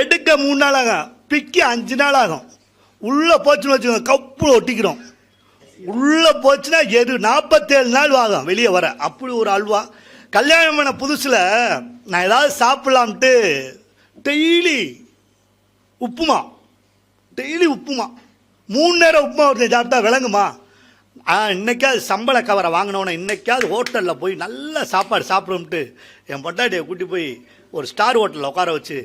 எடுக்க மூணு நாள் ஆகும் பிக்க அஞ்சு நாள் ஆகும் உள்ளே போச்சுன்னு வச்சுக்கோங்க கப்பு ஒட்டிக்கிறோம். உள்ளே போச்சுன்னா எது? நாற்பத்தேழு நாள் ஆகும் வெளியே வர. அப்படி ஒரு அல்வா. கல்யாணம் பண்ண புதுசில் நான் ஏதாவது சாப்பிட்லாம்ட்டு டெய்லி உப்புமா. டெய்லி உப்புமா. மூணு நேரம் உப்புமா ஒருத்தன் சாப்பிட்டா விளங்குமா? இன்றைக்காவது இன்னைக்காவது சம்பள கவரை வாங்கினோன்னே இன்னைக்காவது ஹோட்டலில் போய் நல்ல சாப்பாடு சாப்பிடும்ட்டு என் பொட்டாட்டியை கூட்டி போய் ஒரு ஸ்டார் ஹோட்டலில் உட்கார வச்சு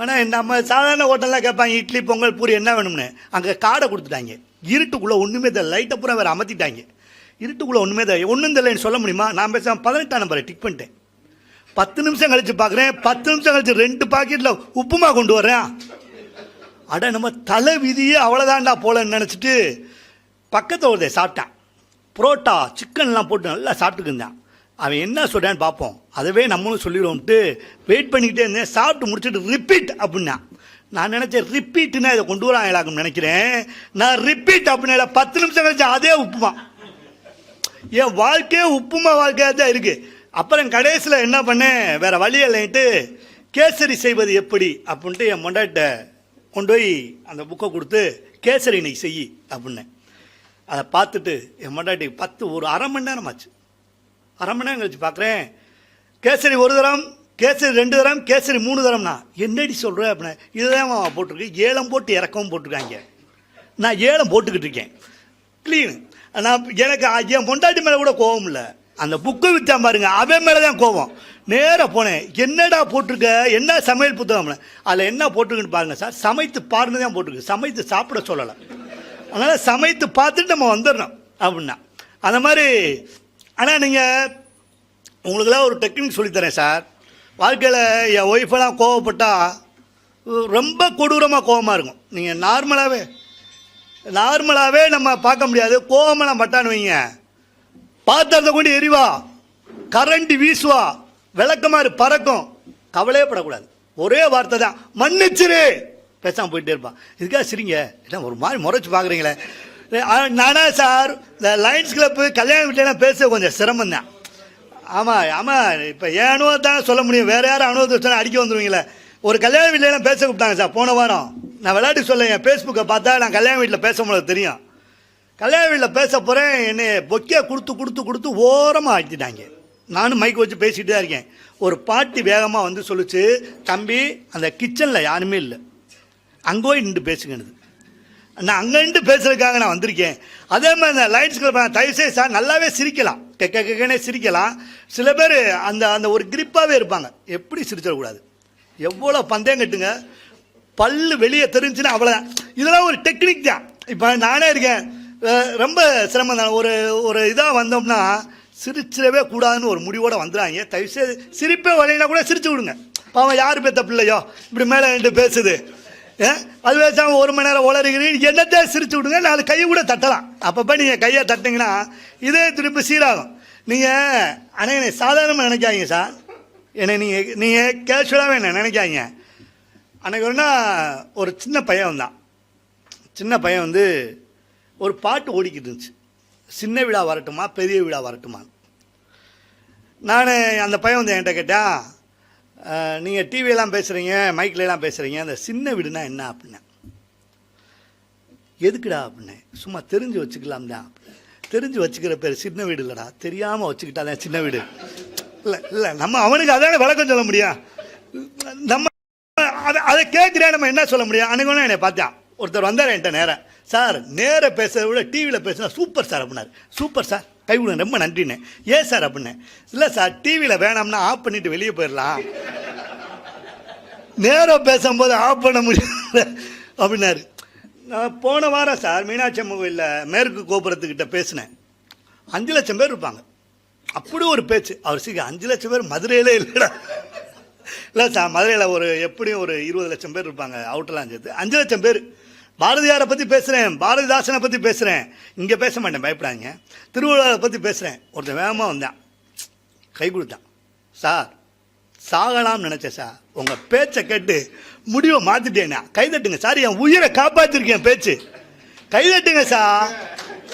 ஆனால் நம்ம சாதாரண ஹோட்டலெலாம் கேட்பாங்க இட்லி பொங்கல் பூரி என்ன வேணும்னு. அங்கே காடை கொடுத்துட்டாங்க. இருட்டுக்குள்ளே ஒன்றுமே தெரியல. லைட்டை பூரா வேறு அமர்த்திட்டாங்க இருட்டுக்குள்ளே ஒன்றுமே தெரியல. ஒன்றும் தெரியலன்னு சொல்ல முடியுமா? நான் பேச பதினெட்டாம் நம்பரை டிக் பண்ணிட்டேன். பத்து நிமிஷம் கழித்து பார்க்குறேன் பத்து நிமிஷம் கழித்து ரெண்டு பாக்கெட்டில் உப்புமா கொண்டு வரேன் அட நம்ம தலை விதியே அவ்வளோதான்டா போலன்னு நினச்சிட்டு பக்கத்தில் ஒருத்தன் சாப்பிட்டான். புரோட்டா சிக்கன்லாம் போட்டு நல்லா சாப்பிட்டுக்கிருந்தான் அவன் என்ன சொல்கிறான்னு பார்ப்போம். அதவே நம்மளும் சொல்லிடுவோம்ட்டு வெயிட் பண்ணிக்கிட்டே இருந்தேன். சாப்பிட்டு முடிச்சுட்டு ரிப்பீட் அப்படின்னா. நான் நினச்சேன் ரிப்பீட்னா இதை கொண்டு வராங்களாக்குன்னு நினைக்கிறேன். நான் ரிப்பீட் அப்படின்னா பத்து நிமிஷம் கழிச்சா அதே உப்புமா. என் வாழ்க்கையே உப்புமா வாழ்க்கையாக தான் இருக்குது அப்புறம் கடைசியில் என்ன பண்ணேன்? வேறு வழி இல்லைன்ட்டு கேசரி செய்வது எப்படி அப்படின்ட்டு என் மொண்டாட்ட கொண்டு போய் அந்த புக்கை கொடுத்து கேசரி நீ செய் அப்படின்னேன். அதை பார்த்துட்டு என் மொண்டாட்டி பத்து ஒரு அரை மணி நேரம் ஆச்சு அரை மணி நேரம் கழிச்சு பார்க்குறேன். கேசரி ஒரு தரம் கேசரி ரெண்டு தரம் கேசரி மூணு தரம்னா என்னடி சொல்கிற அப்படின்னா இதுதான் மாமா போட்டிருக்கு ஏலம் போட்டு இறக்கவும் போட்டிருக்காங்க. நான் ஏலம் போட்டுக்கிட்டு இருக்கேன். க்ளீன் நான் எனக்கு என் பொண்டாட்டி மேலே கூட கோவம் இல்லை. அந்த புக்கை விற்றான் பாருங்க அவன் மேலே தான் கோவம். நேராக போனேன். என்னடா போட்டிருக்க? என்ன சமையல் புத்தகம் அதில் என்ன போட்டிருக்குன்னு பாருங்க சார். சமைத்து பாருன்னு தான் போட்டிருக்கு. சமைத்து சாப்பிட சொல்லலை. அதனால் சமைத்து பார்த்துட்டு நம்ம வந்துடணும் அப்படின்னா. அந்த மாதிரி ஆனால் நீங்கள் உங்களுக்கெல்லாம் ஒரு டெக்னிக் சொல்லித்தரேன் சார். வாழ்க்கையில் என் ஒய்ஃபெல்லாம் கோவப்பட்டால் ரொம்ப கொடூரமாக கோவமாக இருக்கும். நீங்கள் நார்மலாகவே நார்மலாகவே நம்ம பார்க்க முடியாது. கோவமெல்லாம் பட்டான்னு வைங்க. பாத்திரத்தை கொண்டு எரிவா. கரண்ட் வீசுவா. விளக்கமாறு பறக்கும். கவலையே படக்கூடாது. ஒரே வார்த்தை தான். மன்னிச்சிரு. பேசாமல் போயிட்டே இருப்பான். இதுக்காக சரிங்க. என்ன ஒரு மாதிரி முறைச்சி பார்க்குறீங்களே. நானா சார் இந்த லயன்ஸ் கிளப்பு கல்யாண வீட்டிலாம் பேச கொஞ்சம் சிரமம் தான் ஆமாம் ஆமாம் இப்போ என் அனுபவம் தான் சொல்ல முடியும்? வேறு யாரும் அனுபவத்தை சொன்னால் அடிக்க வந்துடுவீங்களே ஒரு கல்யாண வீட்டிலலாம் பேச கூப்பிட்டாங்க சார் போன வாரம். நான் விளையாட்டு சொல்ல என் ஃபேஸ்புக்கை பார்த்தா நான் கல்யாண வீட்டில் பேச முடியாது தெரியும். கல்யாண வீட்டில் பேச போகிறேன் என்னை பொக்கே கொடுத்து கொடுத்து கொடுத்து ஓரமாக ஆக்கிட்டாங்க நானும் மைக் வச்சு பேசிகிட்டு தான் இருக்கேன். ஒரு பாட்டி வேகமாக வந்து சொல்லிச்சு தம்பி அந்த கிச்சனில் யாருமே இல்லை. அங்கே போய் நின்று பேசுங்கன்னு நான் அங்கேருந்து பேசுறதுக்காக நான் வந்திருக்கேன். அதே மாதிரி இந்த லைன்ஸ் கிளப் தயவுசெய்து சார் நல்லாவே சிரிக்கலாம். கெக்க கெக்கனே சிரிக்கலாம். சில பேர் அந்த அந்த ஒரு கிரிப்பாகவே இருப்பாங்க. எப்படி சிரிச்சிடக்கூடாது எவ்வளோ பந்தயம் கட்டுங்க. பல்லு வெளியே தெரிஞ்சுன்னா அவ்வளோதான் இதெல்லாம் ஒரு டெக்னிக் தான். இப்போ நானே இருக்கேன். ரொம்ப சிரமம் தான். ஒரு ஒரு இதாக வந்தோம்னா சிரிச்சிடவே கூடாதுன்னு ஒரு முடிவோடு வந்துடுறாங்க தயவுசெய்து சிரிப்பே வரையினா கூட சிரிச்சு விடுங்க. பாவம் யார் பேத்த பிள்ளையோ? இப்படி மேலே நின்று பேசுது. அது பேசாமல் ஒரு மணி நேரம் உளறுகிறீங்க என்னத்தை சிரிச்சு விடுங்க நாலு கையை கூட தட்டலாம். அப்பப்போ நீங்கள் கையை தட்டிங்கன்னா இதே திருப்பி சீராகும். நீங்கள் ஆனால் என்னை சாதாரணமாக நினைக்காதீங்க சார். என்னை நீங்கள் நீங்கள் கேஷுவலாகவே என்ன நினைக்காதீங்க. அன்னைக்கு ஒன்றா ஒரு சின்ன பையன் வந்தான். சின்ன பையன் வந்து ஒரு பாட்டு ஓடிக்கிட்டு இருந்துச்சு. சின்ன விழா வரட்டுமா பெரிய விழா வரட்டுமா நான் அந்த பையன் வந்து என்கிட்ட கேட்டான் நீங்கள் டிவியெல்லாம் பேசுகிறீங்க மைக்லலாம் பேசுகிறீங்க அந்த சின்ன வீடுனா என்ன அப்படின்னா எதுக்குடா அப்படின்னு சும்மா தெரிஞ்சு வச்சுக்கலாம் தான் தெரிஞ்சு வச்சுக்கிற பேர் சின்ன வீடு இல்லைடா. தெரியாமல் வச்சுக்கிட்டாதான் சின்ன வீடு. இல்லை இல்லை நம்ம அவனுக்கு அதான விளக்கம் சொல்ல முடியும். நம்ம அதை அதை கேட்குறேன் நம்ம என்ன சொல்ல முடியும்? அன்னைக்கு என்னை பார்த்தான் ஒருத்தர் வந்தார் என்கிட்ட நேரம் சார் நேராக பேசுறத விட டிவியில் பேசுனா சூப்பர் சார் அப்படின்னாரு. சூப்பர் சார் கைவிடுங்க ரொம்ப நன்றிண்ணே. ஏன் சார் அப்படின்னு? இல்லை சார் டிவியில் வேணாம்னா ஆஃப் பண்ணிட்டு வெளியே போயிடலாம் நேரம் பேசும்போது ஆஃப் பண்ண முடியல அப்படின்னாரு. நான் போன வாரம் சார் மீனாட்சி அம்மன் கோயிலில் மேற்கு கோபுரத்துக்கிட்ட பேசினேன். அஞ்சு லட்சம் பேர் இருப்பாங்க. அப்படி ஒரு பேச்சு. அவர் சீக்கிரம் அஞ்சு லட்சம் பேர் மதுரையிலே இல்லைடா. இல்லை சார் மதுரையில் ஒரு எப்படியும் ஒரு இருபது லட்சம் பேர் இருப்பாங்க அவுட்டெல்லாம் சேர்த்து. அஞ்சு லட்சம் பேர். பாரதியாரை பற்றி பேசுகிறேன் பாரதிதாசனை பற்றி பேசுகிறேன் இங்கே பேச மாட்டேன் பயப்படாங்க திருவள்ளுவரை பற்றி பேசுகிறேன் ஒருத்தன் வேகமாக வந்தான். கை கொடுத்தான். சார் சாகலாம்னு நினச்சேன் சார். உங்கள் பேச்சை கேட்டு முடிவை மாற்றிட்டேன்னா கைதட்டுங்க சார். என் உயிரை காப்பாற்றிருக்கேன் பேச்சு. கைதட்டுங்க சார்.